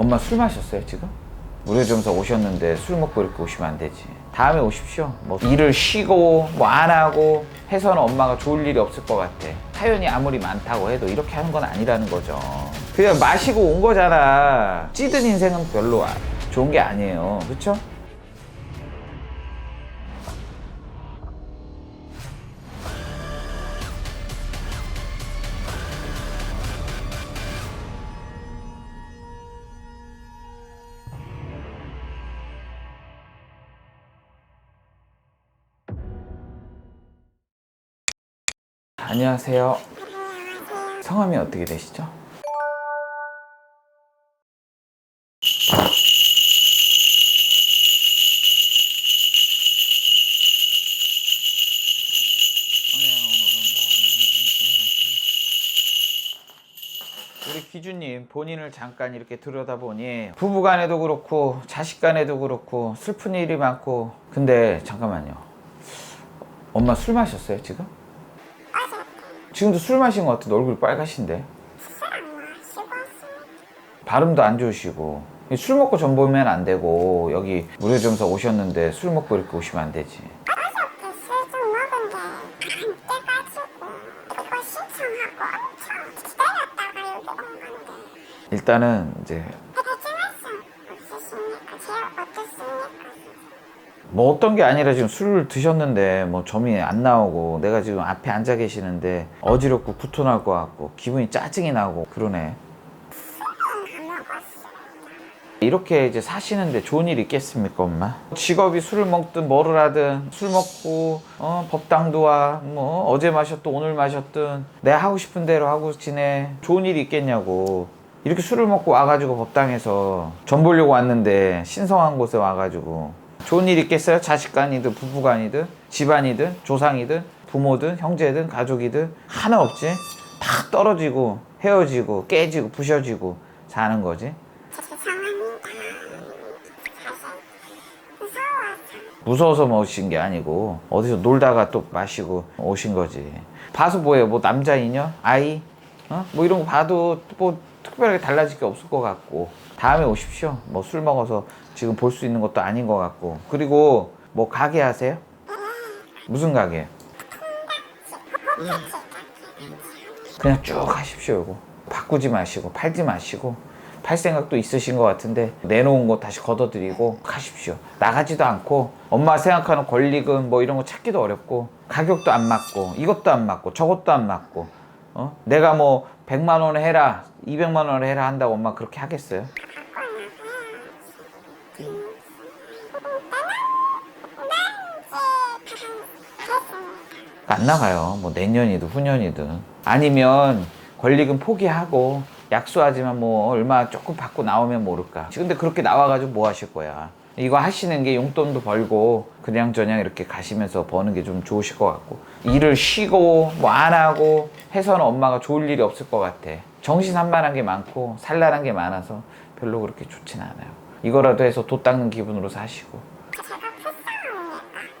엄마 술 마셨어요 지금? 무료점사 오셨는데 술 먹고 이렇게 오시면 안 되지. 다음에 오십시오. 뭐 일을 쉬고 뭐 안 하고 해서는 엄마가 좋을 일이 없을 것 같아. 사연이 아무리 많다고 해도 이렇게 하는 건 아니라는 거죠. 그냥 마시고 온 거잖아. 찌든 인생은 별로 아- 좋은 게 아니에요. 그쵸? 안녕하세요 성함이 어떻게 되시죠? 우리 기주님 본인을 잠깐 이렇게 들여다보니 부부간에도 그렇고 자식간에도 그렇고 슬픈 일이 많고 근데 잠깐만요 엄마 술 마셨어요 지금? 지금도 술 마신 것 같은데 얼굴이 빨가신데? 발음도 안 좋으시고. 술 먹고 전 보면 안 되고 여기 무료점사 오셨는데 술 먹고 이렇게 오시면 안 되지. 술좀 먹은데 뭐 어떤 게 아니라 지금 술을 드셨는데 뭐 점이 안 나오고 내가 지금 앞에 앉아 계시는데 어지럽고 구토 날 것 같고 기분이 짜증이 나고 그러네. 이렇게 이제 사시는데 좋은 일 있겠습니까 엄마? 직업이 술을 먹든 뭐를 하든 술 먹고 어, 법당도 와 뭐 어제 마셨든 오늘 마셨든 내가 하고 싶은 대로 하고 지내. 좋은 일이 있겠냐고. 이렇게 술을 먹고 와가지고 법당에서 전 보려고 왔는데 신성한 곳에 와가지고 좋은 일 있겠어요? 자식 간이든 부부 간이든 집안이든 조상이든 부모든 형제든 가족이든 하나 없지 다 떨어지고 헤어지고 깨지고 부셔지고 사는 거지 무서워서 오신 게 아니고 어디서 놀다가 또 마시고 오신 거지. 봐서 뭐예요? 뭐 남자 인연? 아이? 어? 뭐 이런 거 봐도 뭐 특별하게 달라질 게 없을 것 같고 다음에 오십시오. 뭐 술 먹어서 지금 볼 수 있는 것도 아닌 것 같고 그리고 뭐 가게 하세요? 무슨 가게? 그냥 쭉 하십시오 이거 바꾸지 마시고 팔지 마시고 팔 생각도 있으신 것 같은데 내놓은 거 다시 걷어들이고 가십시오 나가지도 않고 엄마 생각하는 권리금 뭐 이런 거 찾기도 어렵고 가격도 안 맞고 이것도 안 맞고 저것도 안 맞고 어? 내가 뭐 100만 원 해라 200만 원 해라 한다고 엄마 그렇게 하겠어요? 안 나가요. 뭐 내년이든 후년이든. 아니면 권리금 포기하고 약수하지만 뭐 얼마 조금 받고 나오면 모를까. 근데 그렇게 나와가지고 뭐 하실 거야. 이거 하시는 게 용돈도 벌고 그냥 저냥 이렇게 가시면서 버는 게 좀 좋으실 것 같고 일을 쉬고 뭐 안 하고 해서는 엄마가 좋을 일이 없을 것 같아. 정신 산만한 게 많고 산란한 게 많아서 별로 그렇게 좋진 않아요. 이거라도 해서 도 닦는 기분으로 사시고 제가 불쌍하니까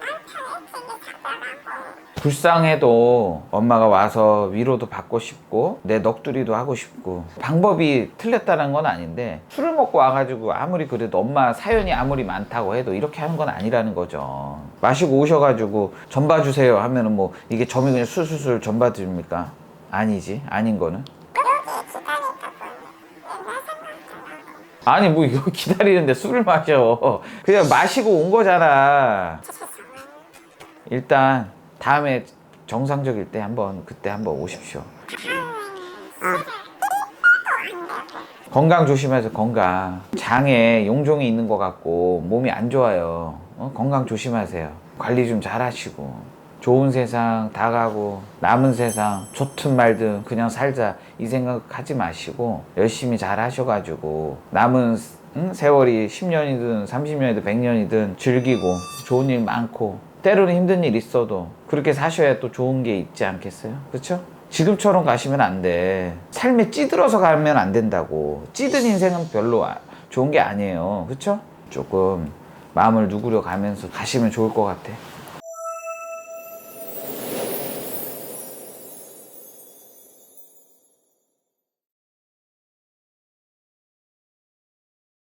남편 일찍이 잡아가고 불쌍해도 엄마가 와서 위로도 받고 싶고 내 넋두리도 하고 싶고 방법이 틀렸다는 건 아닌데 술을 먹고 와가지고 아무리 그래도 엄마 사연이 아무리 많다고 해도 이렇게 하는 건 아니라는 거죠. 마시고 오셔가지고 전 봐주세요 하면은 뭐 이게 점이 그냥 술술술 전 봐줍니까? 아니지. 아닌 거는. 아니 뭐 이거 기다리는데 술을 마셔. 그냥 마시고 온 거잖아 일단 다음에 정상적일 때 한번 그때 한번 오십시오. 건강 조심하세요. 건강. 장에 용종이 있는 것 같고 몸이 안 좋아요. 어? 건강 조심하세요. 관리 좀 잘하시고 좋은 세상 다 가고 남은 세상 좋든 말든 그냥 살자 이 생각 하지 마시고 열심히 잘 하셔가지고 남은 응? 세월이 10년이든 30년이든 100년이든 즐기고 좋은 일 많고 때로는 힘든 일 있어도 그렇게 사셔야 또 좋은 게 있지 않겠어요? 그렇죠? 지금처럼 가시면 안 돼. 삶에 찌들어서 가면 안 된다고. 찌든 인생은 별로 아- 좋은 게 아니에요. 그렇죠? 조금 마음을 누구려 가면서 가시면 좋을 것 같아.